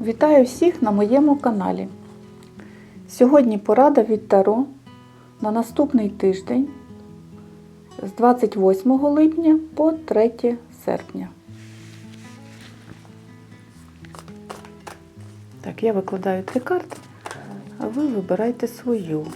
Вітаю всіх на моєму каналі. Сьогодні порада від Таро на наступний тиждень з 28 липня по 3 серпня. Так, я викладаю три карти, а ви вибирайте свою.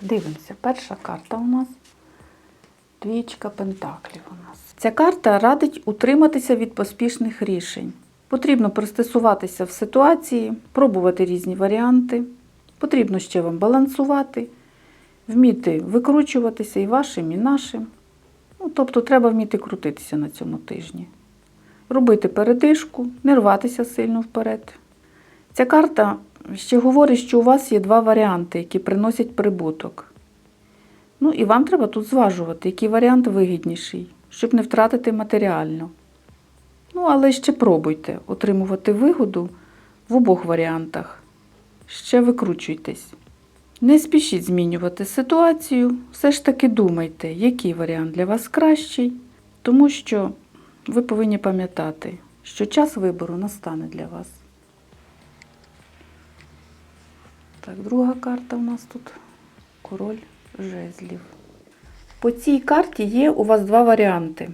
Так, дивимося. Перша карта у нас двічка пентаклів у нас. Ця карта радить утриматися від поспішних рішень. Потрібно пристосуватися в ситуації, пробувати різні варіанти. Потрібно ще вам балансувати, вміти викручуватися і вашим, і нашим. Ну, тобто треба вміти крутитися на цьому тижні. Робити передишку, не рватися сильно вперед. Ця карта ще говорить, що у вас є два варіанти, які приносять прибуток. Ну і вам треба тут зважувати, який варіант вигідніший, щоб не втратити матеріально. Ну, але ще пробуйте отримувати вигоду в обох варіантах. Ще викручуйтесь. Не спішіть змінювати ситуацію, все ж таки думайте, який варіант для вас кращий, тому що ви повинні пам'ятати, що час вибору настане для вас. Так, друга карта у нас тут король жезлів. По цій карті є у вас два варіанти.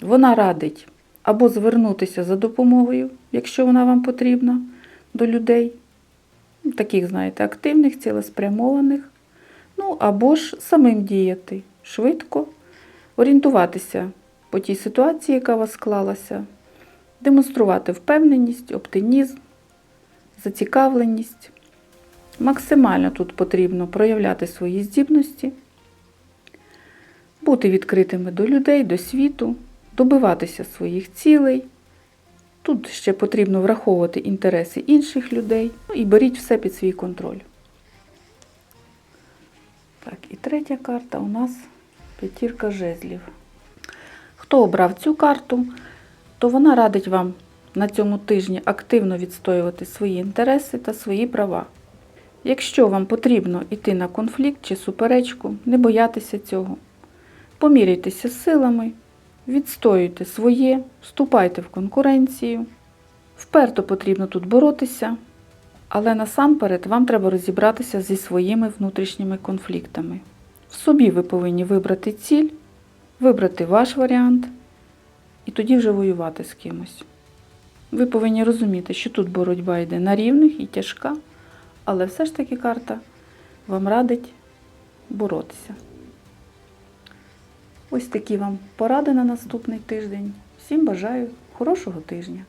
Вона радить або звернутися за допомогою, якщо вона вам потрібна, до людей, таких, знаєте, активних, цілеспрямованих. Ну, або ж самим діяти швидко, орієнтуватися по тій ситуації, яка у вас склалася, демонструвати впевненість, оптимізм, зацікавленість. Максимально тут потрібно проявляти свої здібності, бути відкритими до людей, до світу, добиватися своїх цілей. Тут ще потрібно враховувати інтереси інших людей ну, і беріть все під свій контроль. Так, і третя карта у нас п'ятірка жезлів. Хто обрав цю карту, то вона радить вам на цьому тижні активно відстоювати свої інтереси та свої права. Якщо вам потрібно йти на конфлікт чи суперечку, не боятися цього. Поміряйтеся з силами, відстоюйте своє, вступайте в конкуренцію. Вперто потрібно тут боротися, але насамперед вам треба розібратися зі своїми внутрішніми конфліктами. В собі ви повинні вибрати ціль, вибрати ваш варіант і тоді вже воювати з кимось. Ви повинні розуміти, що тут боротьба йде на рівних і тяжка. Але все ж таки карта вам радить боротися. Ось такі вам поради на наступний тиждень. Всім бажаю хорошого тижня!